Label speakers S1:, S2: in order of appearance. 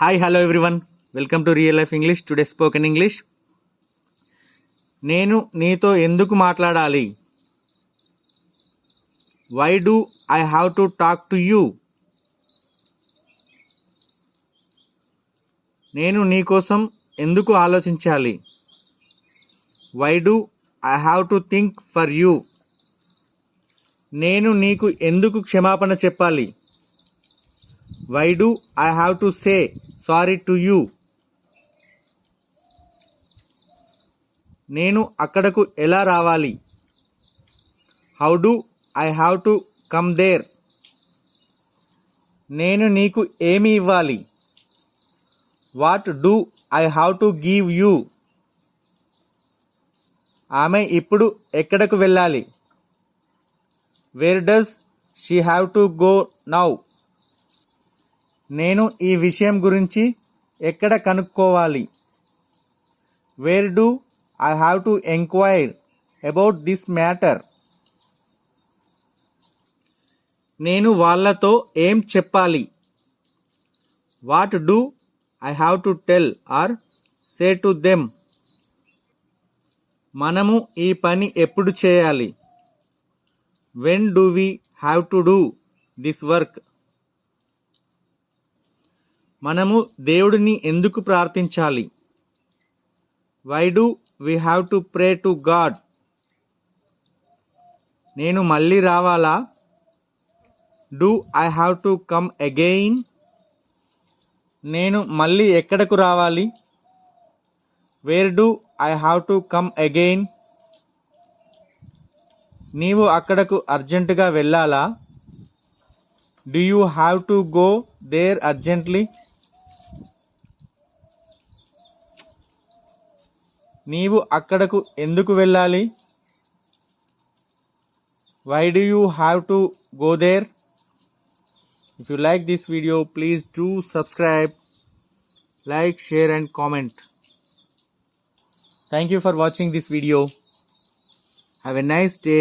S1: Hi hello everyone welcome to real life English today spoken English నేను నీతో ఎందుకు మాట్లాడాలి? Why do I have to talk to you నేను నీ కోసం ఎందుకు ఆలోచించాలి? Why do I have to think for you నేను నీకు ఎందుకు క్షమాపణ చెప్పాలి? Why do I have to say sorry to you. నేను అక్కడకు ఎలా రావాలి? How do I have to come there? నేను నీకు ఏమి ఇవ్వాలి? What do I have to give you? ఆమె ఇప్పుడు ఎక్కడకు వెళ్ళాలి? Where does she have to go now? నేను ఈ విషయం గురించి ఎక్కడ కనుక్కోవాలి? Where do I have to enquire about this matter నేను వాళ్ళతో ఏం చెప్పాలి? What do I have to tell or say to them మనము ఈ పని ఎప్పుడు చేయాలి? When do we have to do this work మనము దేవుడిని ఎందుకు ప్రార్థించాలి? Why do we have to pray to God నేను మళ్ళీ రావాలా? Do I have to come again నేను మళ్ళీ ఎక్కడకు రావాలి? Where do I have to come again నీవు అక్కడకు అర్జెంటుగా వెళ్ళాలా? Do you have to go there urgently నీవు అక్కడకు ఎందుకు వెళ్ళాలి? Why do you have to go there if you like this video please do subscribe like share and comment thank you for watching this video have a nice day